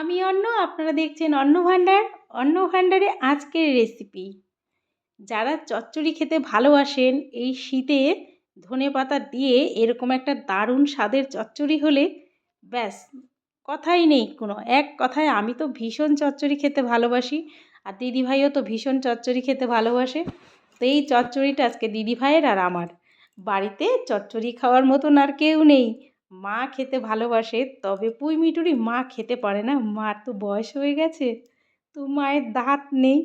আমি অন্য, আপনারা দেখছেন অন্ন ভাণ্ডার। অন্ন ভাণ্ডারে আজকের রেসিপি যারা চচ্চড়ি খেতে ভালোবাসেন, এই শীতে ধনে পাতা দিয়ে এরকম একটা দারুণ স্বাদের চচ্চড়ি হলে ব্যাস, কথাই নেই কোনো। এক কথায় আমি তো ভীষণ চচ্চড়ি খেতে ভালোবাসি আর দিদিভাইও তো ভীষণ চচ্চড়ি খেতে ভালোবাসে। তো এই চচ্চড়িটা আজকে দিদিভাইয়ের আর আমার। বাড়িতে চচ্চড়ি খাওয়ার মতন আর কেউ নেই। মা খেতে ভালোবাসে, তবে পুঁই মিটুরি মা খেতে পারে না। মার তো বয়স হয়ে গেছে, তো মায়ের দাঁত নেই।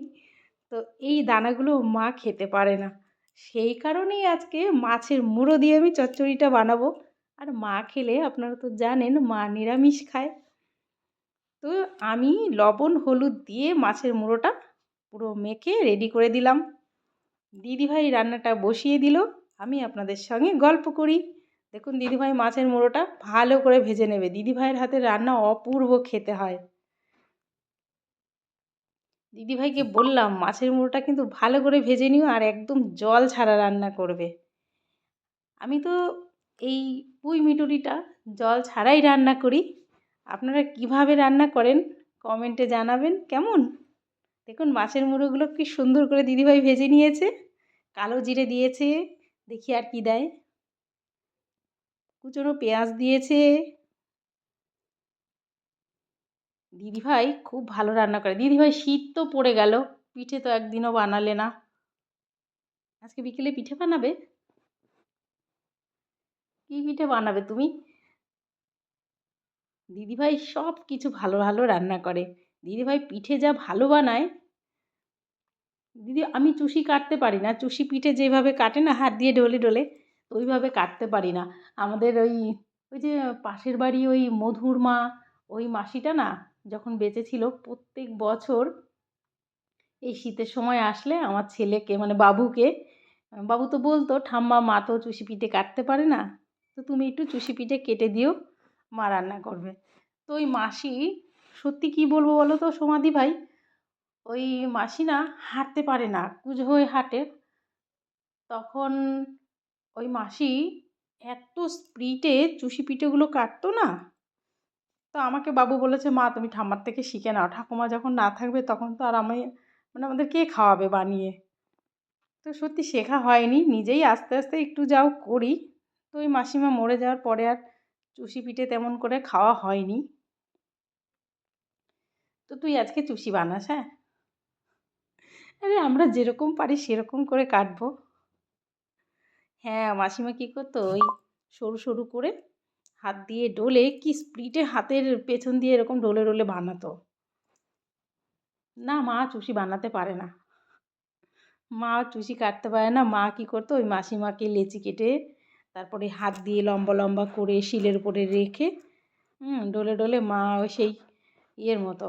তো এই দানাগুলো মা খেতে পারে না। সেই কারণেই আজকে মাছের মুড়ো দিয়ে আমি চচ্চড়িটা বানাবো। আর মা খেলে আপনারা তো জানেন, মা নিরামিষ খায়। তো আমি লবণ, হলুদ দিয়ে মাছের মুড়োটা পুরো মেখে রেডি করে দিলাম। দিদিভাই রান্নাটা বসিয়ে দিল। আমি আপনাদের সঙ্গে গল্প করি। দেখুন দিদিভাই মাছের মোড়োটা ভালো করে ভেজে নেবে। দিদিভাইয়ের হাতের রান্না অপূর্ব খেতে হয়। দিদিভাইকে বললাম, মাছের মুড়োটা কিন্তু ভালো করে ভেজে নিও আর একদম জল ছাড়া রান্না করবে। আমি তো এই পুঁই মিটুরিটা জল ছাড়াই রান্না করি। আপনারা কীভাবে রান্না করেন কমেন্টে জানাবেন, কেমন? দেখুন মাছের মুড়োগুলো কি সুন্দর করে দিদিভাই ভেজে নিয়েছে, কালো জিরে দিয়েছে, দেখি আর কি দেয়। কুচনো পেঁয়াজ দিয়েছে। দিদিভাই খুব ভালো রান্না করে। দিদিভাই শীত তো পড়ে গেল, পিঠে তো একদিনও বানালে না। আজকে বিকেলে পিঠে বানাবে? কী পিঠে বানাবে তুমি? দিদিভাই সব কিছু ভালো ভালো রান্না করে। দিদিভাই পিঠে যা ভালো বানায়। দিদি আমি চুষি কাটতে পারি না। চুষি পিঠে যেভাবে কাটে না, হাত দিয়ে ডলে ডলে। ওইভাবে কাটতে পারি না। আমাদের ওই ওই যে পাশের বাড়ি ওই মধুর মা, ওই মাসিটা না যখন বেঁচে ছিল প্রত্যেক বছর এই শীতের সময় আসলে আমার ছেলেকে মানে বাবুকে, বাবু তো বলতো, ঠাম্মা, মা তো চুষি পিঠে কাটতে পারে না। তো তুমি একটু চুষি পিঠে কেটে দিও, মা রান্না করবে। তো ওই মাসি, সত্যি কি বলব বলো তো সমাধি ভাই? ওই মাসি না হাঁটতে পারে না, কুঁজো হয়ে হাঁটে। তখন ওই মাসি এত স্পিডে চুষি পিঠেগুলো কাটতো না? তো আমাকে বাবু বলেছে, মা, তুমি ঠাম্মার থেকে শিখে নাও। ঠাকুমা যখন না থাকবে তখন তো আর আমি মানে আমাদের কে খাওয়াবে বানিয়ে? তো সত্যি শেখা হয়নি। নিজেই আস্তে আস্তে একটু যাও করি। তো ওই মাসিমা মরে যাওয়ার পরে আর চুষি পিঠে তেমন করে খাওয়া হয়নি। তো তুই আজকে চুষি বানাস হ্যাঁ? আরে আমরা যেরকম পারি সেরকম করে কাটবো। হ্যাঁ মাসিমা কী করতো? ওই সরু সরু করে হাত দিয়ে ডলে কি স্প্রিটে হাতের পেছন দিয়ে এরকম ডলে ডলে বানাতো। না, মা চুষি বানাতে পারে না। মা চুষি কাটতে পারে না। মা কী করতো? ওই মাসিমাকে লেচি কেটে তারপরে হাত দিয়ে লম্বা লম্বা করে শিলের উপরে রেখে, হুম, ডলে ডলে মা সেই ইয়ের মতো,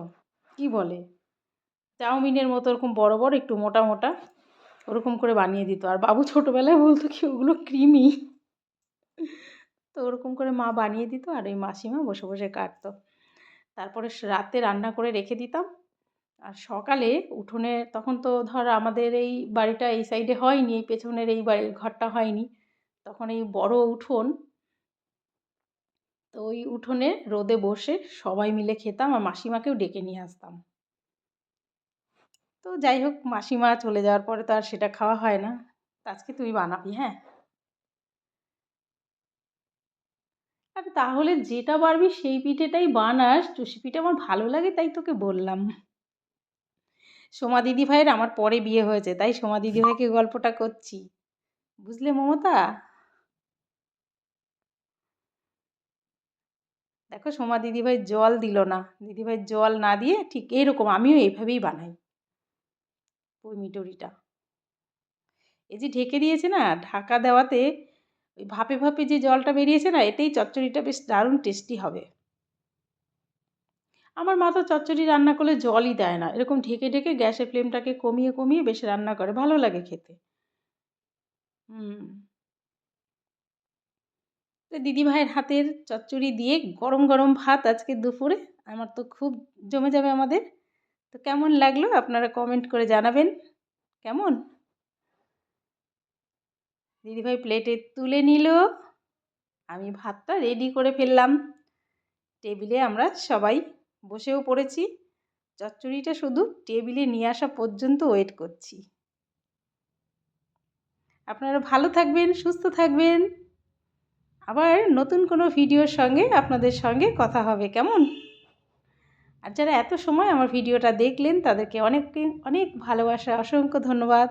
কি বলে? চাউমিনের মতো ওরকম বড় বড়, একটু মোটা মোটা ওরকম করে বানিয়ে দিত। আর বাবু ছোটোবেলায় বলতো কি, ওগুলো ক্রিমি তো ওরকম করে মা বানিয়ে দিত আর ওই মাসিমা বসে বসে কাটতো। তারপরে রাতে রান্না করে রেখে দিতাম। আর সকালে উঠোনে তখন তো ধর আমাদের এই বাড়িটা এই সাইডে হয়নি, এই পেছনের এই বাড়ির ঘরটা হয়নি। তখন এই বড় উঠোন। তো ওই উঠোনে রোদে বসে সবাই মিলে খেতাম আর মাসিমাকেও ডেকে নিয়ে আসতাম। তো যাই হোক, মাসিমা চলে যাওয়ার পরে তো আর সেটা খাওয়া হয় না। আজকে তুই বানাবি হ্যাঁ? আর তাহলে যেটা পারবি সেই পিঠেটাই বানাস। চুষি পিঠে আমার ভালো লাগে, তাই তোকে বললাম। সোমা দিদি ভাইয়ের আমার পরে বিয়ে হয়েছে, তাই সোমা দিদি ভাইকে গল্পটা করছি। বুঝলে মমতা? দেখো সোমা দিদিভাই জল দিল না। দিদিভাই জল না দিয়ে ঠিক এইরকম আমিও এইভাবেই বানাই। ওই মিটরিটা। এই যে ঢেকে দিয়েছে না, ঢাকা দেওয়াতে ওই ভাপে ভাপে যে জলটা বেরিয়েছে না, এতেই চচ্চড়িটা বেশ দারুণ টেস্টি হবে। আমার মা তো চচ্চড়ি রান্না করলে জলই দেয় না। এরকম ঢেকে ঢেকে গ্যাসের ফ্লেমটাকে কমিয়ে কমিয়ে বেশ রান্না করে। ভালো লাগে খেতে। হুম। তো দিদিভাইয়ের হাতের চচ্চড়ি দিয়ে গরম গরম ভাত আজকে দুপুরে। আমার তো খুব জমে যাবে আমাদের। তো কেমন লাগল? আপনারা কমেন্ট করে জানাবেন। কেমন? দিদিভাই প্লেটে তুলে নিল। আমি ভাতটা রেডি করে ফেললাম। টেবিলে আমরা সবাই বসেও পড়েছি। চচ্চড়িটা শুধু টেবিলে নিয়ে আসা পর্যন্ত ওয়েট করছি। আপনারা ভালো থাকবেন, সুস্থ থাকবেন। আবার নতুন কোনো ভিডিওর সঙ্গে আপনাদের সঙ্গে কথা হবে। কেমন? আর যারা এত সময় আমার ভিডিওটা দেখলেন তাদেরকে অনেক অনেক ভালোবাসা অসংখ্য ধন্যবাদ।